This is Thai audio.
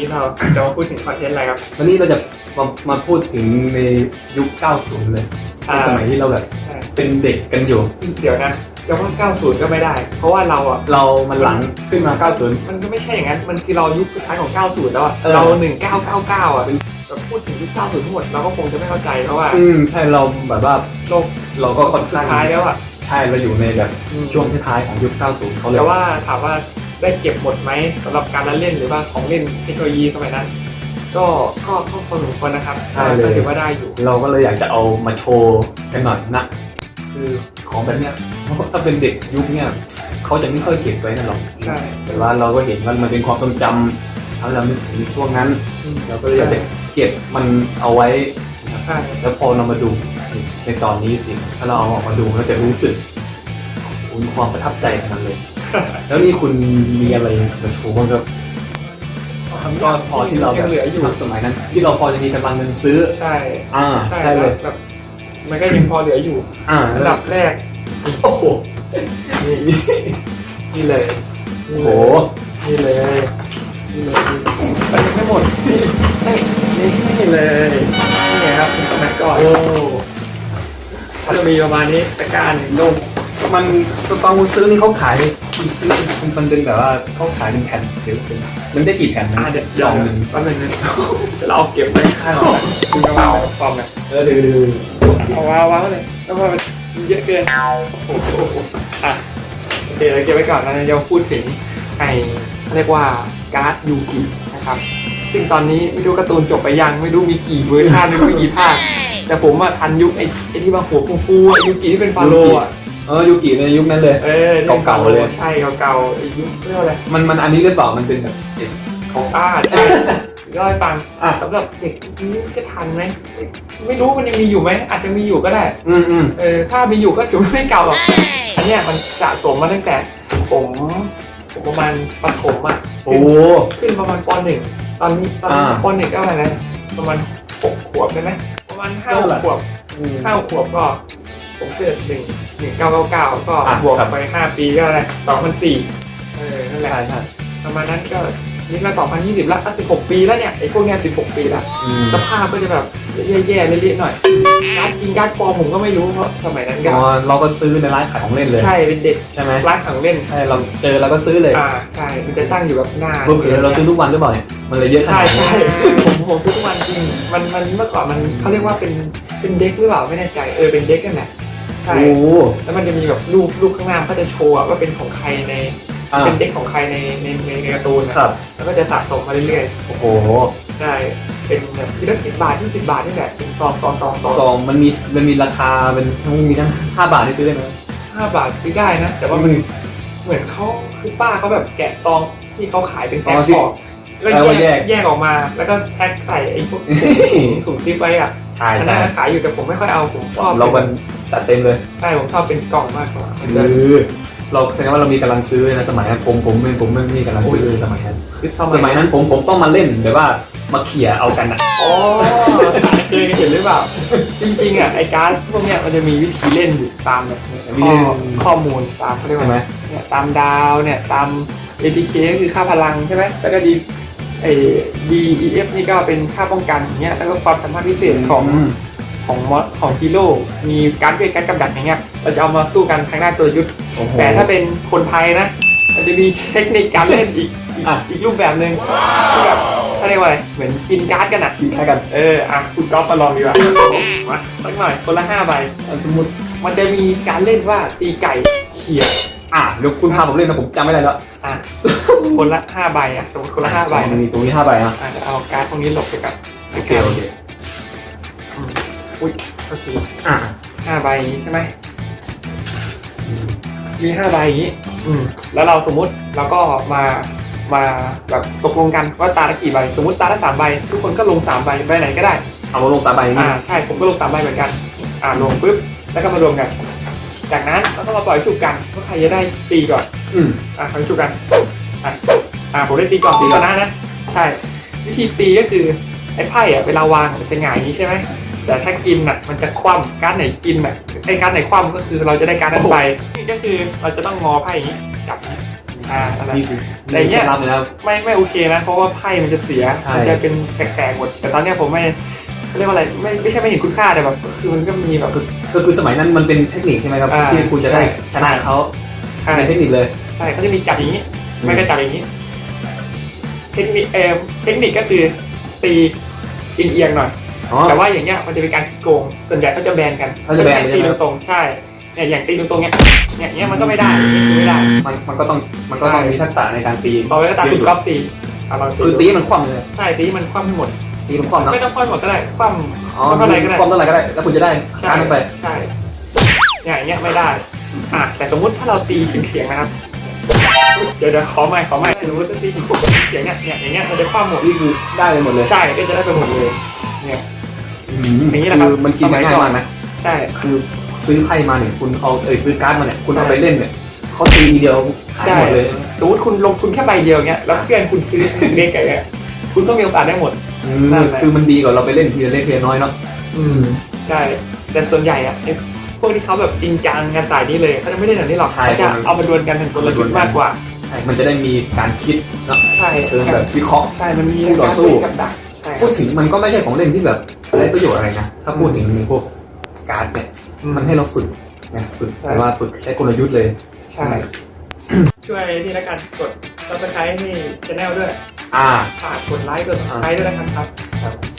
นี้เราจะมาพูดถึงคอนเทนต์อะไรครับ วันนี้เราจะมามาพูดถึงในยุค 90 เลยในอ่าสมัยที่เราแบบใช่เป็นเด็กกันอยู่ เดี๋ยวนะจะว่า 90 ก็ไม่ได้ เพราะว่าเราอะเรามันหลังขึ้นมา 90 มันก็ไม่ใช่อย่างนั้น มันคือเรายุคสุดท้ายของ 90 แล้วอะเออเรา 1999 อะแต่พูดถึงยุค 90 ทั้งหมดเราก็คงจะไม่เข้าใจเพราะว่า อืมใช่เราแบบว่าโลกเราก็ค่อนสุดข้างท้ายแล้วอะใช่เราอยู่ในแบบช่วงท้ายๆของยุค 90 เขาเลยแต่ว่าถามว่า ได้เก็บหมดไหมสำหรับการละเล่นหรือว่าของเล่นเทคโนโลยีสมัยนั้น ก็ก็ก็พอสมควรนะครับใช่เลยก็ถือว่าได้อยู่ เราก็เลยอยากจะเอามาโชว์กันหน่อยนะคือของแบบเนี้ยถ้าเป็นเด็กยุคเนี้ยเขาจะไม่ค่อยเก็บไว้นั่นหรอกใช่แต่ว่าเราก็เห็นว่ามันเป็นความทรงจำทำให้เรานึกถึงช่วงนั้นอืมเราก็เลยอยากจะเก็บมันเอาไว้ใช่แล้วพอเรามาดูในตอนนี้สิ ถ้าเราเอาออกมาดูเราจะรู้สึกคุณความประทับใจขนาดนั้นเลย แล้วนี่คุณมีอะไรมาโชว์บ้างครับก็พอที่เราแบยับงเหลืออยู่สมัยนั้น ที่เราพอจะมีกำลังเงินซื้อ ใช่อ่าใช่ใช่เลยแบบมันก็ยังพอเหลืออยู่ อ่าอันดับแรก โอ้โหนี่นี่เลยโอ้โหนี่เลยนี่เลยไปยังไม่หมดนี่นี่นี่เลยนี่ไงครับสมัยก่อนโอ้ก็จะมีประมาณนี้ตะกร้ารหนึ่งโลกมันตอนคุณซื้อนี่เขาขาย คุณซื้อมันเป็นแบบว่าเขาขายเป็นแผ่นหรือเป็นมันได้กี่แผ่นนะอ่าเดี๋ยวสองหนึ่งแป๊บนึงนะเราเอาเก็บไว้ข้างเราคุณกระเป๋าฟอร์มเนี่ยเออดูดูเอาวางวางไว้เลยแล้วพอมันเยอะเกินโอ้โหอะโอเคเราเก็บไว้ก่อนนะเดี๋ยวพูดถึงไอ้เรียกว่าการ์ดยูกินะครับ ซึ่งตอนนี้ไม่รู้การ์ตูนจบไปยังไม่รู้มีกี่เวอร์ชันไม่รู้มีกี่ภาคแต่ผมอะทันยุคไอ้ไอที่มาหัวฟูฟูๆอะยูกิที่เป็นฟาโรห์อะ เออยูกิในยุคนั้นเลย เออเก่าๆเลย ใช่เก่าๆไอ้ยุคเรียกว่าอะไรมันมันอันนี้หรือเปล่ามันเป็นแบบเด็กของอ่าใช่เล่าให้ฟังอะสำหรับเด็กยุคนี้จะทันไหมไม่รู้มันยังมีอยู่ไหมอาจจะมีอยู่ก็ได้อืมอืมเออถ้ามีอยู่ก็ถือว่าไม่เก่าหรอกอันเนี้ยมันสะสมมาตั้งแต่ ผมผมประมาณปฐมอะโอ้ขึ้นประมาณปหนึ่งตอนนี้ตอนนี้อ่าปหนึ่งก็อะไรนะประมาณหกขวบใช่ไหมประมาณห้าเท่าไหร่ขวบห้าขวบก็ ผมเกิดหนึ่งหนึ่งเก้าเก้าเก้าก็อะบวกครับ ไปห้าปีก็อะไรสองพันสี่เออนั่นแหละใช่ใช่ประมาณนั้นก็นี่มาสองพันยี่สิบละสิบหกปีแล้วเนี่ยไอ้พวกเนี้ยสิบหกปีละอืมสภาพก็จะแบบแย่ๆเละๆหน่อยการดจริงการดปลอมผมก็ไม่รู้เพราะสมัยนั้นก็อ๋อเราก็ซื้อในร้านขายของเล่นเลยใช่เป็นเด็กใช่ไหมร้านของเล่นใช่เราเจอเราก็ซื้อเลยอ่าใช่มันจะตั้งอยู่แบบหน้าเพื่อเราซื้อทุกวันหรือเปล่าเนี่ยมันเลยเยอะขใช่นาดนี้ใช่ผมผมซื้อทุกวันจริง มันมันเมื่อก่อนมันเขาเรียกว่าเป็นเป็นเด็กหรือเปล่าไม่แน่ใจเออเป็นเด็กกันแหละ ใช่โอ้โห แล้วมันจะมีแบบรูปรูปข้างหน้ามันก็จะโชว์อะว่าเป็นของใครในอ่า เป็นเด็กของใครในในในในการ์ตูนอะครับ แล้วก็จะสะสมมาเรื่อยโอ้โห ๆใช่เป็นแบบทีละสิบบาทที่สิบบาทนี่แหละเป็นซองซองซองซองซองมันมีมันมีราคาเป็นมันมีทั้งห้าบาทที่ซื้อได้ไหมห้าบาทซื้อได้นะ แต่ว่ามันเหมือนเขาคือป้าเขาแบบแกะซองที่เขาขายเป็นแพ็คอ๋อที่ออกแล้วแปลว่าแยแยกกแยกออกมา แล้วก็แพ็คใส่ไอ้พวกถุงซิปไว้อะ ใช่อันใช่นั้นขายอยู่แต่ผมไม่ค่อยเอาผมชอบเรามันจัดเต็มเลยใช่ผมชอบเป็นกล่องมากกว่าคือเราแสดงว่าเรามีกำลังซื้อนะสมัยนั้นผมผมผมผมไม่มีกำลังซื้อเลยสมัยนั้นคือสสมัยนั้นผมผมต้องมาเล่นแบบว่ามาเขี่ยเอากันอะอ๋อเคยเห็นหรือเปล่า จริงๆอะไอ้การ์ดพวกเนี้ยมันจะมีวิธีเล่นอยู่ตามแบบวิธีข้อเล่นข้อมูลตามเขาเรียกว่าใช่ไหมเนี่ยตามดาวเนี่ยตาม ATK ก็คือค่าพลังใช่ไหมแล้วก็ดี ไอ้ DEF นี่ก็เป็นค่าป้องกันอย่างเงี้ยแล้วก็ความสามารถพิเศษของอืมของมอสของฮีโร่มีการดเวทการดกำดักอย่างเงี้ยเราจะเอามาสู้กันทางหน้าตัวยุทธโอ้โห แต่ถ้าเป็นคนไทยนะมันจะมีเทคนิคการเล่นอีกอีกอะ อีกรูปแบบหนึ่งที่แบบเขาเรียกว่าอะไรเหมือนกินการ์ดกันอะ กินแค่กันเอออะคุณก๊อฟมาลองดีกว่ามาสักหน่อยคนละห้าใบอะสมมติมันจะมีการเล่นว่าตีไก่เขี่ยอะเดี๋ยวคุณพาผมเล่นนะผมจำไม่ได้แล้ว อะคนละห้าใบอะสมมติคนละห้าใบมันนะมีตรงนี้ห้าใบอะอะจะเอาการ์ดพวกนี้หลบไปกับโอเคโอเคอืมอุ้ยก็คืออะห้าใบอย่างงี้ใช่ไหมมีห้าใบอย่างนี้อืมแล้วเราสมมุติเราก็มามาแบบตกลงกันว่าตาละกี่ใบ สมมติตาละสามใบ ทุกคนก็ลงสามใบใบไหนก็ได้เอามาลงสามใบนี่อ่าใช่ผมก็ลงสามใบเหมือนกัน อ่าลงปุ๊บแล้วก็มารวมกัน จากนั้นเราก็มาปล่อยชุบกันว่าใครจะได้ตีก่อน อืมอ่าปล่อยชุบกันอะอ่าผมได้ตีก่อนตีตีก่ชอนนะนะใช่วิธีตีก็คือไอ้ไพ่อะเวลาวางมันจะหงายอย่างนี้ใช่ไหมแต่ถ้ากินอะมันจะคว่ำการดไหนกินอะไอ้การดไหนคว่ำก็คือเราจะได้การดนั้นไปนี่ก็คือเราจะต้องงอไพ่อย่างนี้จับอย่างนี้อ่าอะไรนี่คือแต่อย่างเงี้ยเคล็ดลับเลยนะครับไม่ไม่โอเคนะเพราะว่าไพ่มันจะเสียใช่มันจะเป็นแปลกๆหมดแต่ตอนเนี้ยผมไม่เขาเรียกว่าอะไรไม่ไม่ใช่ไม่เห็นคุณค่าแต่แบบก็คือมันก็มีแบบก็คือสมัยนั้นมันเป็นเทคนิคใช่ไหมครับอ่าที่คุณจะได้ใช่ชนะเขา ใช่เป็นเทคนิคเลย ใช่เขาจะมีจับอย่างนี้ไม่ก็จับอย่างนี้ เทคนิคเออเทคนิคก็คือตีเอียงๆหน่อย อ๋อ แต่ว่าอย่างเงี้ยมันจะเป็นการขี้โกง ส่วนใหญ่เขาจะแบนกันเขาจะแบนไม่ใช่ใช่ตีไหม ตรงๆใช่เนี่ยอย่างตีตรงๆเนี้ยเนี่ยอย่างเงี้ยมันก็ไม่ได้อย่างเงี้ยคือไม่ได้ มันมันก็ต้องมันก็ต้องใช่ มีทักษะในการตีต่อไปก็ตามคุณก๊อฟตีเอาลองคือตีมันคว่ำเลยใช่ตีมันคว่ำให้หมด ตีมันคว่ำเนาะไม่ต้องคว่ำหมดก็ได้คว่ำ อ๋อคว่ำเท่าไหร่ก็ได้ คว่ำเท่าไหร่ก็ได้ แล้วคุณจะได้การนั้นไป ใช่เนี่ยอย่างเงี้ยไม่ได้ อะแต่สมมุติถ้าเราตีเฉียงๆนะครับ เดี๋ยวเดี๋ยวขอใหม่ขอใหม่สมมติถ้าตีเฉียงๆเนี่ยเนี่ยอย่างเงี้ยมันจะคว่ำหมดนี่คือได้เลยหมดเลยใช่ก็จะได้ไปหมดเลยเนี่ยอืมอย่างนี้แหละครับคือมันกินกันง่ายมากนะใช่คือซื้อไพ่มาเนี่ยคุณเอาเอ้ยซื้อการ์ดมาเนี่ยคุณเอาไปเล่นเนี่ยเขาตีทีเดียวหายใช่หมดเลยสมมติคุณลงทุนแค่ใบเดียวเงี้ยแล้วเพื่อนคุณซื้อเล็กอะไรเงี้ยคุณก็มีโอกาสได้หมดอืมนั่นแหละคือมันดีกว่าเราไปเล่นทีละเล็กทีละน้อยเนาะอืมใช่แต่ส่วนใหญ่อะไอ้ พวกที่เขาแบบจริงจังกันสายนี้เลยเขาจะไม่ได้แบบนี้หรอกเขาจะเอามาดวลกันเป็นกลยุทธ์มากกว่า ใช่มันจะได้มีการคิดเนาะใช่เชิงแบบวิเคราะห์ ใช่มันมีคู่ต่อสู้กับดักใช่พูดถึงมันก็ไม่ใช่ของเล่นที่แบบไร้ประโยชน์อะไรนะ ถ้าพูดถึงพวกการ์ดเนี่ย มันให้เราฝึกนะฝึกใช่แต่ว่าฝึกใช้กลยุทธ์เลย ใช่ช่วยที่ละกันกด subscribe ให้ช anel ด้วยอ่า ฝากกดไลค์กด subscribe ด้วยนะครับ